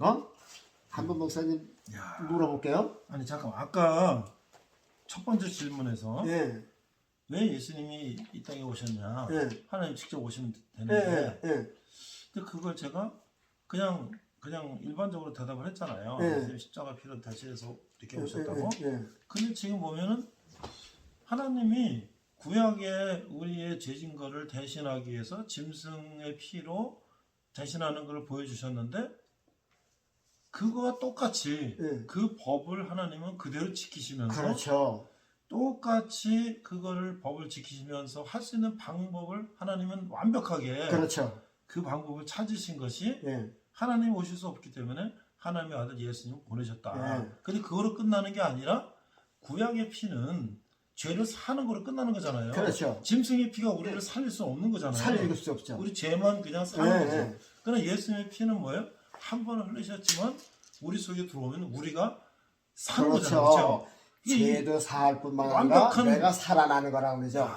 거? 한번 목사님 야, 물어볼게요. 아니 잠깐 아까 첫 번째 질문에서 예, 왜 예수님이 이 땅에 오셨냐? 예. 하나님 직접 오시면 예, 되는데, 예, 예. 근데 그걸 제가 그냥 그냥 일반적으로 대답을 했잖아요. 예. 예수님 십자가 피로 대신해서 이렇게 예, 오셨다고. 예, 예. 근데 지금 보면은 하나님이 구약에 우리의 죄진 거를 대신하기 위해서 짐승의 피로 대신하는 것을 보여주셨는데 그거와 똑같이 예. 그 법을 하나님은 그대로 지키시면서 그렇죠. 똑같이 그거를 법을 지키시면서 할 수 있는 방법을 하나님은 완벽하게 그렇죠. 그 방법을 찾으신 것이 예, 하나님 오실 수 없기 때문에 하나님의 아들 예수님을 보내셨다. 네. 근데 그거로 끝나는 게 아니라 구약의 피는 죄를 사는 거로 끝나는 거잖아요. 그렇죠. 짐승의 피가 우리를 살릴 수 없는 거잖아요. 살릴 수 없죠. 우리 죄만 그냥 사는 예, 거죠. 예. 그러나 예수님의 피는 뭐예요? 한번 흘리셨지만 우리 속에 들어오면 우리가 사는 거잖아요. 그렇죠. 그렇죠? 죄도 사할 뿐만 아니라 완벽한- 내가 살아나는 거라고 그러죠.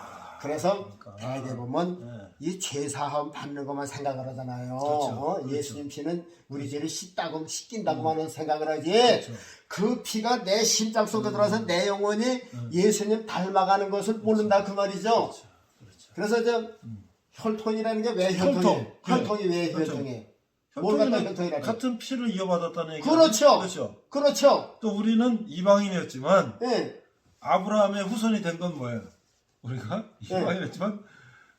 그래서 그러니까. 대개 보면 네. 이 죄사함 받는 것만 생각을 하잖아요. 그렇죠. 어, 그렇죠. 예수님 피는 우리 죄를 씻다고 씻긴다고만 생각을 하지. 그렇죠. 그 피가 내 심장 속에 들어와서 내 영혼이 음. 예수님 닮아가는 것을 모른다 그 말이죠. 그렇죠. 그렇죠. 그래서 저 혈통이라는 게 왜 혈통이? 혈통. 혈통이 왜 혈통. 혈통이? 뭘 갖다 혈통이는 혈통이라고? 같은 피를 이어받았다는 얘기 그렇죠. 그렇죠. 그렇죠. 또 우리는 이방인이었지만 예. 아브라함의 후손이 된 건 뭐예요? 우리가 네. 이방인이었지만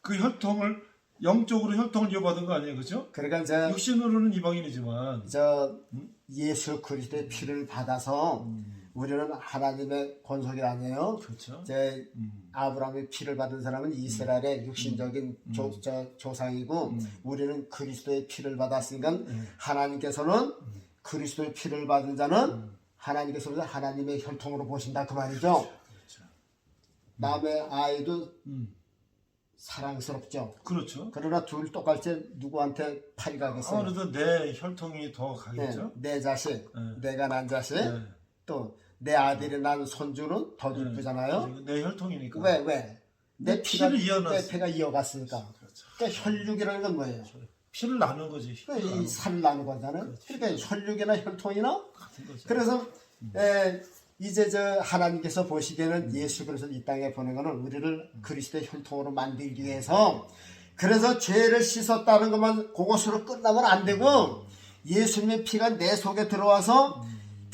그 혈통을 영적으로 혈통을 이어받은 거 아니에요, 그렇죠? 그러니까 저, 육신으로는 이방인이지만 저 예수 그리스도의 피를 받아서 음, 우리는 하나님의 권속이 아니에요. 그렇죠. 제 음, 아브라함의 피를 받은 사람은 이스라엘의 육신적인 조, 저, 조상이고 음. 우리는 그리스도의 피를 받았으니까 음. 하나님께서는 그리스도의 피를 받은 자는 하나님께서는 하나님의 혈통으로 보신다 그 말이죠. 그렇죠. 남의 아이도 음, 사랑스럽죠. 그렇죠. 그러나 둘 똑같이 누구한테 팔이 가겠어요? 아무래도 내 혈통이 더 네, 가겠죠. 내 자식, 네. 내가 난 자식, 네. 또 내 아들이 난 손주는 더 네. 이쁘잖아요. 내 혈통이니까. 왜 왜? 내내 피가 피를 이어놨- 내 피가 이어갔으니까. 그렇죠. 그러니까 혈육이라는 건 뭐예요? 피를 나눈 거지. 그 피를 나눈 이 살을 나는 거잖아요. 그러니까 혈육이나 혈통이나 같은 거죠. 그래서 에, 이제 저 하나님께서 보시기에는 예수 그리스도 이 땅에 보낸 거는 우리를 그리스도의 혈통으로 만들기 위해서 그래서 죄를 씻었다는 것만 그것으로 끝나면 안 되고 예수님의 피가 내 속에 들어와서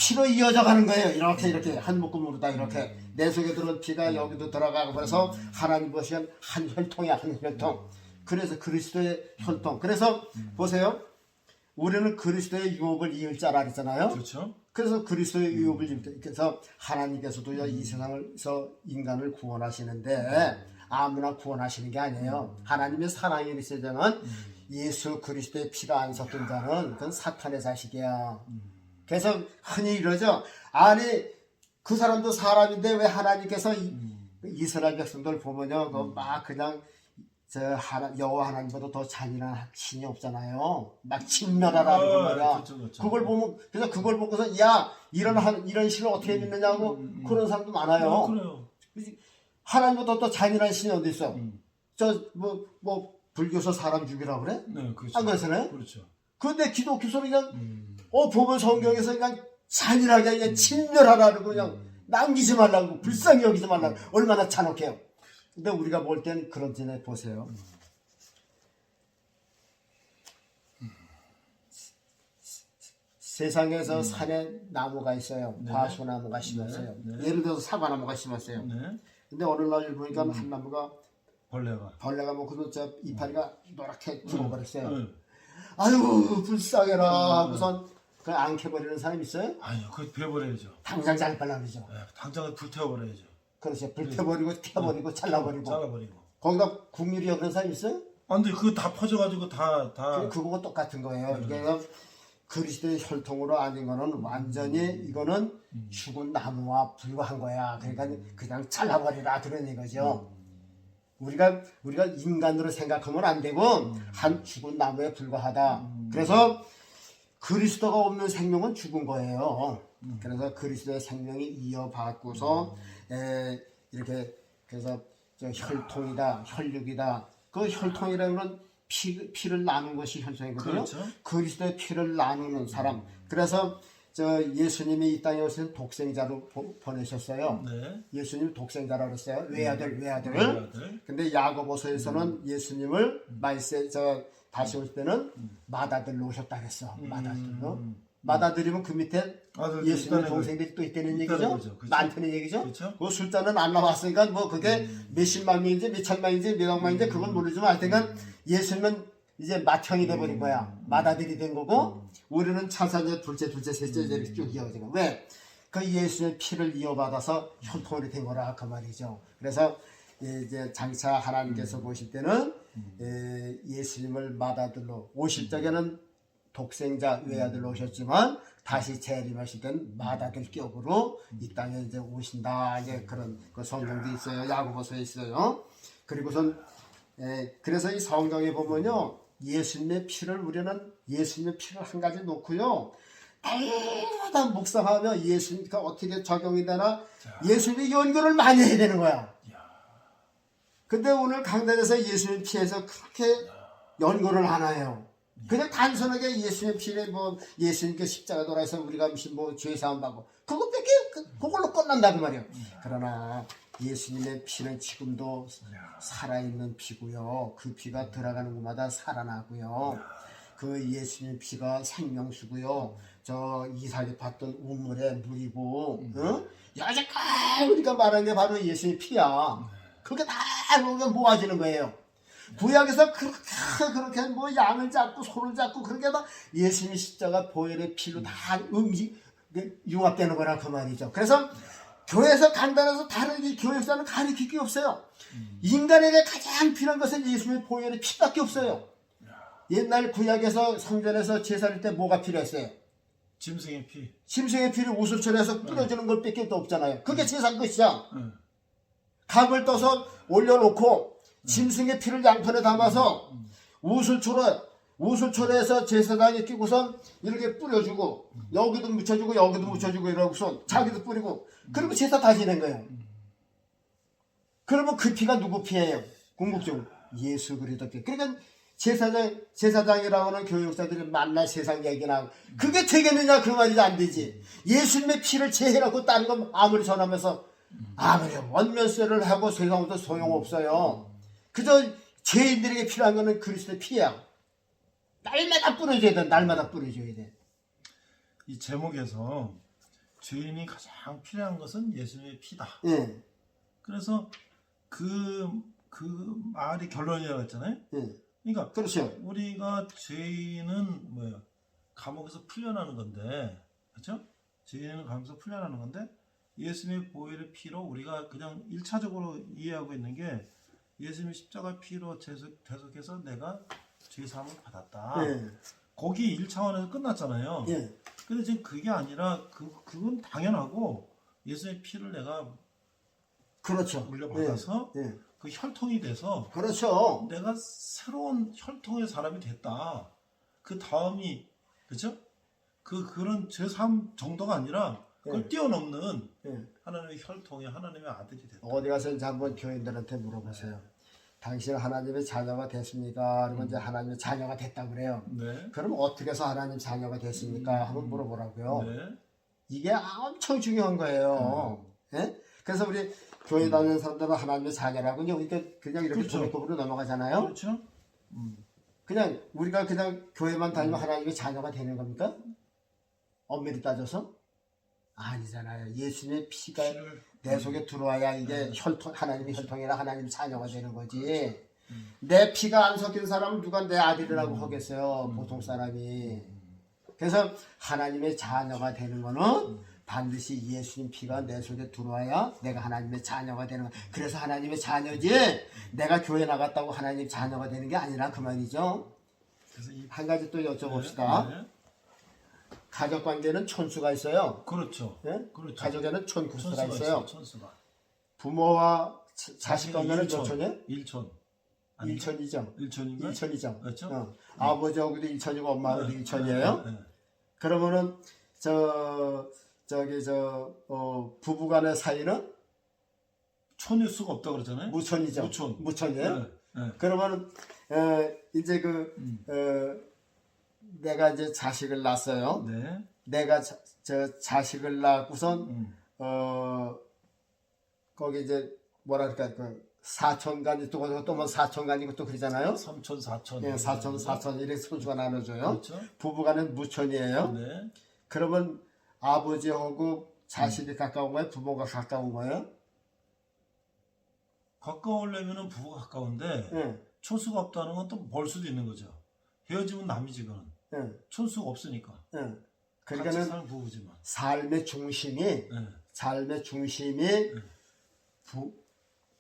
피로 이어져 가는 거예요. 이렇게 이렇게 한 묶음으로 다 이렇게 내 속에 들어온 피가 여기도 들어가고 그래서 하나님 보시면 한 혈통이야 한 혈통. 그래서 그리스도의 혈통. 그래서 보세요. 우리는 그리스도의 유업을 이을 자라 그랬잖아요. 그렇죠. 그래서 그리스도의 유업을 이을 그래서 하나님께서도요 이 세상에서 인간을 구원하시는데 아무나 구원하시는 게 아니에요. 하나님의 사랑이 있으자면 예수 그리스도의 피가 안 섞인 자는 그건 사탄의 자식이야. 그래서 흔히 이러죠. 아니 그 사람도 사람인데 왜 하나님께서 이, 이스라엘 백성들 보면요, 그막 그냥 저 하나 여호와 하나님보다 더 잔인한 신이 없잖아요. 막 진멸하라는 거 아, 말이야. 그렇죠, 그렇죠. 그걸 보면 그래서 그걸 보고서 야 이런 한 이런 신을 어떻게 믿느냐고 그런 사람도 많아요. 어, 그래요. 하나님보다 더 잔인한 신이 어디 있어? 음. 저뭐뭐 불교서 사람 죽이라 그래? 네, 그렇죠. 안 그러잖아요. 그렇죠. 근데 기독교서는 그냥 음. 어 보면 성경에서 그냥 잔인하게 그냥 진멸하라고 그냥 남기지 말라고 불쌍히 여기지 말라고 얼마나 잔혹해요. 근데 우리가 볼 때는 그런 전에 보세요. 세상에서 산에 나무가 있어요. 네. 과수나무가 심었어요. 네. 네. 예를 들어서 사과나무가 심었어요. 네. 근데 어느 날 보니까 한 나무가 벌레가. 벌레가 먹고서 저 이파리가 노랗게 죽어버렸어요. 네. 아유 불쌍해라. 음. 우선 그 앙캐버리는 사람 있어요? 아니요, 그거 베버려야죠. 당장 잘 발라내죠. 네, 당장에 불태워버려야죠. 그렇죠. 불태버리고 태버리고 잘라버리고. 잘라버리고. 거기다 국률이 없는 사람 있어요? 아, 근데 그거 다 퍼져가지고 다, 다. 그- 그거가 똑같은 거예요. 음. 그래서 그리스도의 혈통으로 아닌 거는 완전히 이거는 음. 죽은 나무와 불과한 거야. 그러니까 그냥 잘라버리라 그런. 음. 우리가 우리가 인간으로 생각하면 안 되고 음. 한 죽은 나무에 불과하다. 그래서 그리스도가 없는 생명은 죽은 거예요. 음. 그래서 그리스도의 생명이 이어받고서 에, 이렇게 그래서 저 혈통이다, 혈육이다. 그 혈통이라는 건 피, 피를 나눈 것이 현상이거든요. 그렇죠. 그리스도의 피를 나누는 사람. 그래서 저 예수님이 이 땅에 오신 독생자로 보, 보내셨어요. 네. 예수님 독생자라고 그랬어요. 외아들, 외아들. 아들. 근데 야고보서에서는 예수님을 말세 저 다시 올 때는 맏아들로 오셨다 그랬어. 맏아들로. 음. 맏아들이면 그 밑에 아들 예수님의 동생들이 또 있다는 얘기죠. 거죠. 그렇죠. 많다는 얘기죠. 그렇죠. 그 숫자는 안 나왔으니까 뭐 그게 몇십만 명인지 몇천만인지 몇억만인지 그건 모르지만 하여튼간 예수님은 이제 맏형이 돼버린 거야. 맏아들이 된 거고 우리는 차사제 둘째 둘째 셋째 이렇게 쭉 이어지는 거야. 왜? 그 예수의 피를 이어받아서 혈통이 된 거라 그 말이죠. 그래서 이제 장차 하나님께서 보실 때는 에, 예수님을 맏아들로 오실 적에는 독생자 외아들로 오셨지만 다시 재림하실 때는 맏아들 격으로 이 땅에 이제 오신다. 이제 그런 그 성경도 있어요. 야고보서에 있어요. 그리고선 에, 그래서 이 성경에 보면요. 예수님의 피를 우리는 예수님의 피를 한 가지 놓고요. 날마다 묵상하며 예수님과 어떻게 적용이 되나? 예수님의 연구를 많이 해야 되는 거야 근데 오늘 강단에서 예수님 피해서 그렇게 연구를 안 해요. 그냥 단순하게 예수님 피에 뭐 예수님께 십자가 돌아서 우리가 무슨 뭐 죄 사함 받고 그것밖에 그- 그걸로 끝난다 그 말이에요. 그러나 예수님의 피는 지금도 살아있는 피고요. 그 피가 들어가는 곳마다 살아나고요. 그 예수님 피가 생명수고요. 저 이삭이 봤던 우물의 물이고, 응? 여지까지 우리가 말하는 게 바로 예수님 피야. 그게 다 그게 모아지는 거예요. 구약에서 그렇게 그렇게 뭐 양을 잡고 소를 잡고 그렇게 다 예수님 십자가 보혈의 피로 다 음식 융합되는 거라 그 말이죠. 그래서 교회에서 간단해서 다른 이 교회에서는 가르칠 게 없어요. 인간에게 가장 필요한 것은 예수님의 보혈의 피밖에 없어요. 옛날 구약에서 성전에서 제사할 때 뭐가 필요했어요? 짐승의 피. 심승의 피를 우슬철에서 뿌려주는 것 밖에 또 없잖아요. 그게 제사 끝이야. 응. 각을 떠서 올려놓고 짐승의 피를 양편에 담아서 우슬초를 우슬초에서 제사장에 끼고선 이렇게 뿌려주고 여기도 묻혀주고 여기도 묻혀주고 이러고서 자기도 뿌리고 그리고 제사 다 지낸 거예요. 그러면 그 피가 누구 피예요? 궁극적으로 예수 그리스도 피. 그러니까 제사장 제사장이라고 하는 교육자들이 만날 세상 얘기나 그게 되겠느냐 그 말이 안 되지. 예수님의 피를 제해놓고 다른 건 아무리 전하면서 아무리 원면세를 하고 세상도 소용없어요. 그저 죄인들에게 필요한 거는 그리스도의 피야. 날마다 뿌려줘야 돼. 날마다 뿌려줘야 돼. 이 제목에서 죄인이 가장 필요한 것은 예수님의 피다. 예, 그래서 그, 그 말이 결론이라고 했잖아요. 예. 그러니까 그렇죠. 우리가 죄인은 뭐야? 감옥에서 풀려나는 건데, 그렇죠? 죄인은 감옥에서 풀려나는 건데 예수님의 보혈의 피로 우리가 그냥 일차적으로 이해하고 있는 게 예수님의 십자가 피로 대속, 대속 해서 내가 죄 사함을 받았다. 예, 거기 1차원에서 끝났잖아요. 예. 근데 지금 그게 아니라 그 그건 당연하고 예수의 피를 내가 그렇죠. 물려받아서 예, 예. 그 혈통이 돼서 그렇죠. 내가 새로운 혈통의 사람이 됐다. 그 다음이 그죠? 그 그런 제3 정도가 아니라 그걸 예. 뛰어넘는 예. 하나님의 혈통의 하나님의 아들이 됐다. 어디 가서 이제 한번 교인들한테 물어보세요. 당신 하나님의 자녀가 됐습니까? 그러면 이제 하나님의 자녀가 됐다 그래요. 네. 그럼 어떻게 해서 하나님 자녀가 됐습니까? 한번 물어보라고요. 네. 이게 엄청 중요한 거예요. 예? 그래서 우리 교회 다니는 사람들은 하나님의 자녀라고 그냥 이렇게 그냥 이렇게 그렇죠. 조례급으로 넘어가잖아요. 그렇죠? 그냥 우리가 그냥 교회만 다니면 하나님의 자녀가 되는 겁니까? 엄밀히 따져서 아니잖아요. 예수님의 피가 내 속에 들어와야 이게 네. 혈통 하나님의 혈통이라 하나님의 자녀가 되는 거지. 음. 내 피가 안 섞인 사람은 누가 내 아들이라고 하겠어요. 보통 사람이. 그래서 하나님의 자녀가 되는 거는 반드시 예수님 피가 내 속에 들어와야 내가 하나님의 자녀가 되는 거야. 그래서 하나님의 자녀지 내가 교회 나갔다고 하나님 자녀가 되는 게 아니라 그 말이죠. 그래서 이한 가지 또 여쭤봅시다. 네. 가족 관계는 천수가 있어요. 그렇죠. 예? 그렇죠. 가족에는 천구수가 천수가 있어요. 있어요. 천수가. 부모와 자- 자식 관계는 몇 일천. 천이에요? 일천. 아니, 일천이죠. 일천인가? 일천이죠. 그렇죠? 어. 아버지하고도 일천이고 엄마하고도 일천이에요. 네, 네. 그러면은 저 저기 저 어, 부부간의 사이는 천일 수가 없다 그러잖아요. 무천이죠. 무천. 무천이에요. 네, 네. 그러면은 어, 이제 그 음. 어, 내가 이제 자식을 낳았어요. 네. 내가 자, 저 자식을 낳고선 음. 어 거기 이제 뭐랄까 그 사촌간이 또 또뭐 사촌간이고 또 그러잖아요. 삼촌 사촌. 예, 사촌 사촌 이렇게 손주가 나눠줘요. 그렇죠. 부부간은 무촌이에요. 네. 그러면 아버지하고 자식이 가까운 거예요? 부모가 가까운 거예요? 가까우려면은 부부가 가까운데 예, 촌수가 없다는 건 또 벌 수도 있는 거죠. 헤어지면 남이지 그는. 예, 촌수가 없으니까. 예. 같이 그러니까는 사는 부부지만. 삶의 중심이 네. 삶의 중심이 부,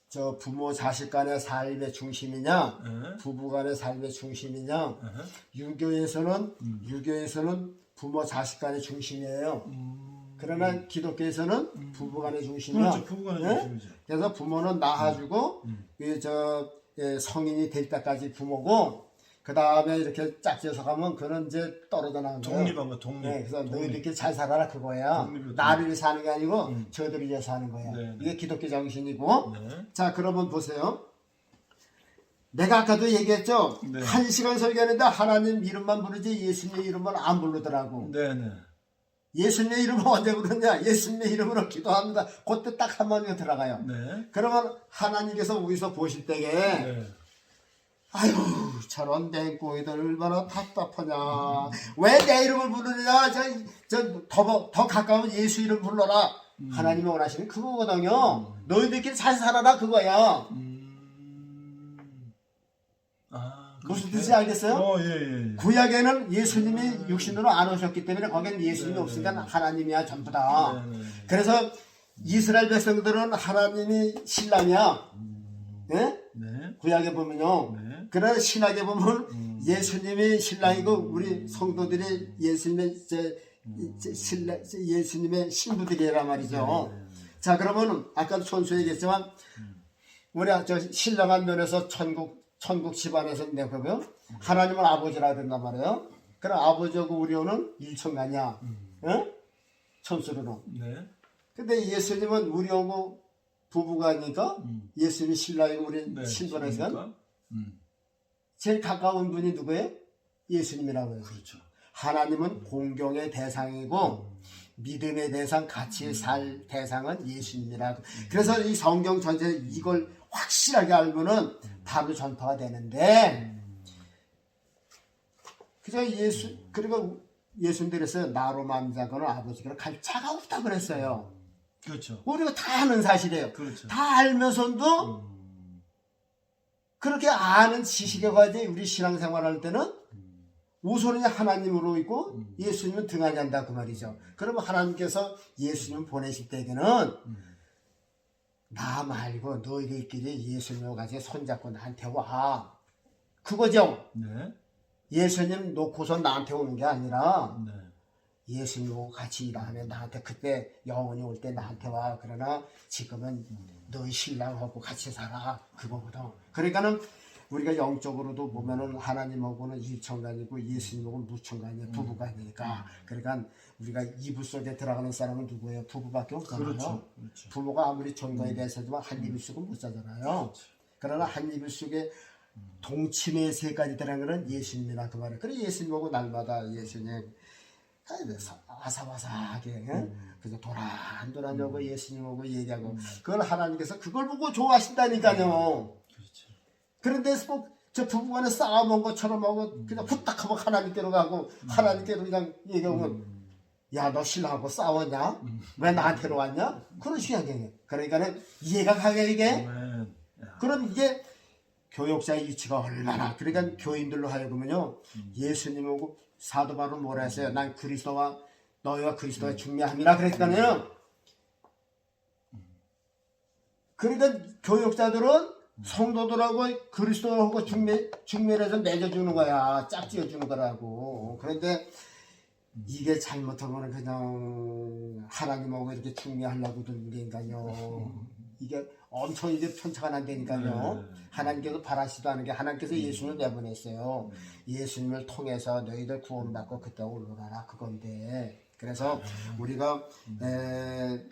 저 부모 자식 간의 삶의 중심이냐 네. 부부 간의 삶의 중심이냐 네. 유교에서는 유교에서는 부모 자식 간의 중심이에요. 음. 그러나 기독교에서는 부부 간의 중심이야. 그렇죠. 부부간의 네? 중심이죠. 그래서 부모는 낳아주고 음. 이저 예, 성인이 될 때까지 부모고 그 다음에 이렇게 짝지어서 가면 그는 이제 떨어져 나간 거예요. 독립한 거 독립. 네, 그래서 독립. 너희들끼리 잘 살아라 그거야. 독립이요, 나를 위해 사는 게 아니고 음. 저들을 위해 사는 거야. 네, 네. 이게 기독교 정신이고. 네. 자, 그러면 보세요. 내가 아까도 얘기했죠. 네. 한 시간 설교했는데 하나님 이름만 부르지 예수님 이름은 안 부르더라고. 네네. 예수님 이름은 언제 부르냐? 예수님 이름으로 기도합니다. 그때 딱 한마디가 들어가요. 네. 그러면 하나님께서 우리서 보실 때에 네. 아유 저런 댕꼬이들 얼마나 답답하냐 왜 내 이름을 부르느냐 저 저 더 더 가까운 예수 이름 불러라 하나님이 원하시는 그거거든요 너희들끼리 잘 살아라 그거야 음. 아. 무슨? 뜻인지 알겠어요? 어, 예, 예. 예. 구약에는 예수님이 육신으로 안 오셨기 때문에 거기는 예수님이 네, 없으니까 네. 하나님이야 전부 다 네, 네. 그래서 이스라엘 백성들은 하나님이 신랑이야 예? 네. 구약에 보면요 네. 그러나 신학에 보면 음. 예수님이 신랑이고 우리 성도들이 예수님의 이제 이제 신랑 예수님의 신부들이란 말이죠. 네, 자 그러면 아까도 천수 얘기했지만 우리 저 신랑한 면에서 천국 천국 집안에서 내보면 하나님은 아버지라 그런단 말이에요. 그럼 아버지하고 우리는 일천간이야. 응? 천수로는. 네. 근데 예수님은 우리하고 부부가 니까 음. 예수님이 신랑이고 우리 네. 신부니까 그러니까? 음. 제일 가까운 분이 누구예요? 예수님이라고 해요. 그렇죠. 하나님은 공경의 대상이고 믿음의 대상, 같이 살 대상은 예수님이라고. 그래서 이 성경 전체 이걸 확실하게 알면은 바로 전파가 되는데 그저 예수 그리고 예수님 그랬어요. 나로 맘자거는 아버지가 갈 자가 없다 그랬어요. 그렇죠. 우리가 다 아는 사실이에요. 그렇죠. 다 알면서도 음. 그렇게 아는 지식에 가지 우리 신앙생활할 때는 우선은 하나님으로 있고 예수님은 등한히 한다 그 말이죠. 그러면 하나님께서 예수님 보내실 때에는 나 말고 너희들끼리 예수님과 같이 손잡고 나한테 와. 그거죠. 네. 예수님 놓고서 나한테 오는 게 아니라 네. 예수님하고 같이 일하면 나한테 그때 영원히 올 때 나한테 와. 그러나 지금은 너희 신랑하고 같이 살아. 그거거든. 그러니까는 우리가 영적으로도 보면은 하나님하고는 일천간이고 예수님하고는 무천간이에요. 부부간이니까. 그러니까 우리가 이불 속에 들어가는 사람은 누구예요? 부부밖에 없잖아요. 그렇죠. 그렇죠. 부모가 아무리 전거에 대해서지만 한 이불 속은 못 자잖아요. 그러나 한 이불 속에 동침의 세까지 들어간 거는 예수님이라 그 말이에요. 그래 예수님하고 날마다 예수님 아사바사하게 응? 그래서 도란도란하고 예수님하고 얘기하고 그걸 하나님께서 그걸 보고 좋아하신다니까요. 그렇죠. 그런데 꼭저 부부간에 싸움한 것처럼 하고 그냥 후딱하고 하나님께로 가고 하나님께로 그냥 얘기하면 야너 신랑하고 싸웠냐? 왜 나한테로 왔냐? 그런 식이야. 그러니까는 이해가 가게 이게. 야. 그럼 이게 교육자의 위치가 얼마나 그러니까 교인들로 하여금은요 음. 예수님하고 사도 바울은 뭐라 했어요? 난 그리스도와 너희와 그리스도가 중매함이라 그랬잖아요. 그러니까 교육자들은 성도들하고 그리스도하고 중매 중매해서 맺어주는 거야, 짝지어주는 거라고. 그런데 이게 잘못하면 그냥 하나님하고 이렇게 중매하려고 드는 게니까요. 이게 엄청 이제 편차가 난다니까요. 네. 하나님께서 바라시도 않은 게 하나님께서 예수님을 내보냈어요. 예수님을 통해서 너희들 구원받고 그때 올라가라 그건데. 그래서 우리가 에,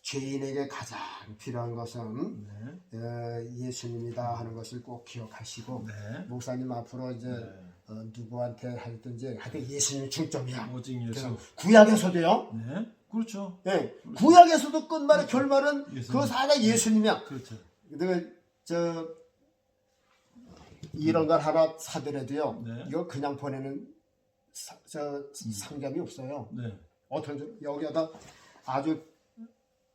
죄인에게 가장 필요한 것은 네. 어, 예수님이다 하는 것을 꼭 기억하시고 네. 목사님 앞으로 이제 네. 어, 누구한테 하든지 하여튼 예수님 중점이야. 오직 예수. 구약에서도요. 네. 그렇죠. 예, 구약에서도 끝말의 결말은 예수님. 그 사가 예수님이야. 그렇죠. 내가 저 이런 걸 하나 사더라도요. 네. 이거 그냥 보내는 사, 저 상점이 없어요. 네. 어떤 저- 여기에다 아주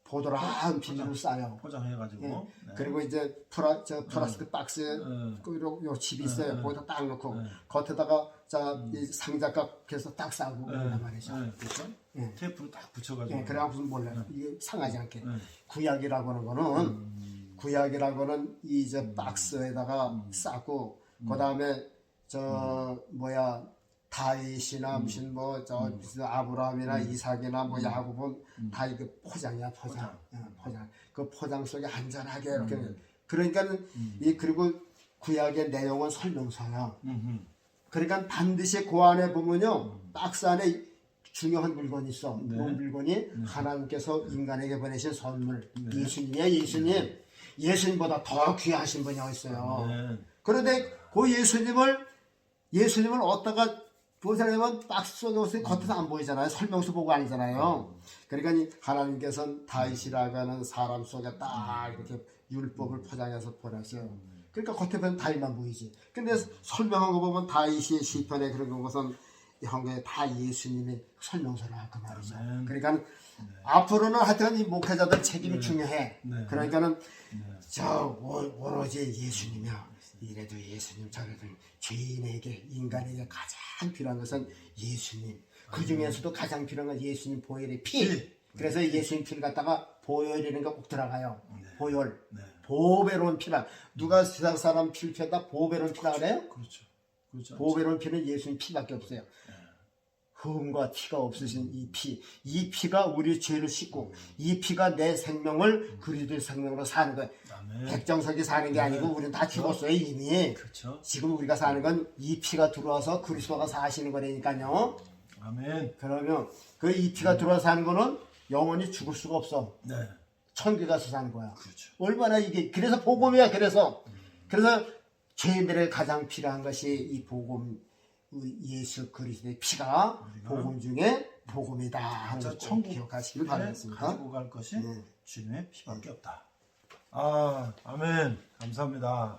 보드라한 비닐을 싸요. 포장해가지고. 예. 네. 그리고 이제 플라 저 플라스틱 박스에 네. 그 요, 요 집이 있어요. 네, 거기다 딱 넣고 네. 겉에다가 자 이 상자값해서 딱 싸고 그런단 말이죠. 네. 그렇죠. 예. 테이프로 딱 붙여가지고. 예, 그래 무슨 몰라요. 이게 상하지 않게. 네. 구약이라고 하는 거는 음. 구약이라고는 이제 박스에다가 싸고 그 다음에 저 뭐야 다윗이나 무슨 뭐저 아브라함이나 이삭이나 뭐 야곱은 다 이게 포장이야 포장. 어, 포장. 그 포장 속에 안전하게 이렇게 그러니까는 이 그리고 구약의 내용은 설명서야. 음, 음. 그러니까 반드시 그 안에 보면요 박스 안에 중요한 물건이 있어. 네. 그 물건이? 하나님께서 인간에게 보내신 선물. 예수님이야 예수님. 예수님보다 더 귀하신 분이 있어요? 네. 그런데 그 예수님을 예수님을 어디다가 보살님은 박스 옷이 겉에서 안 보이잖아요. 설명서 보고 아니잖아요. 그러니까 이 하나님께서는 다윗이라고 하는 사람 속에 딱 이렇게 율법을 포장해서 보냈어요. 그러니까 겉에 보면 다윗만 보이지. 근데 설명한 거 보면 다윗이 시편에 그런 것은 한게 다 예수님의 설명서라 그 말이죠. 아멘. 그러니까 앞으로는 하여튼 이 목회자들 책임이 중요해. 네. 그러니까는 저 오- 오로지 예수님이야. 이래도 예수님 저래도 죄인에게 인간에게 가장 필요한 것은 예수님. 그 중에서도 가장 필요한 건 예수님 보혈의 피. 그래서 예수님 피를 갖다가 보혈이라는 거꼭 들어가요. 보혈. 네. 보배로운 피라. 누가 세상 사람 피를 피했다 보배로운 피라 그래요? 그렇죠. 그렇죠. 보배로운 피는 예수님 피밖에 없어요. 흠과 티가 없으신 이 피, 이 피가 우리 죄를 씻고 이 피가 내 생명을 그리스도의 생명으로 사는 거예요. 백정석이 사는 게 아니고 우리는 다 죽었어요 이미. 그렇죠. 지금 우리가 사는 건 이 피가 들어와서 그리스도가 사시는 거라니까요. 아멘. 그러면 그 이 피가 들어와서 사는 거는 영원히 죽을 수가 없어. 네. 천국에 가서 사는 거야. 그렇죠. 얼마나 이게 그래서 복음이야. 그래서 그래서 죄인들의 가장 필요한 것이 이 복음 의 예수 그리스도의 피가 복음 중에 복음이다 하는 자, 걸꼭 천국 기억하시길 에 바라겠습니다. 가지고 갈 것이 네. 주님의 피밖에 없다. 아, 아멘. 감사합니다.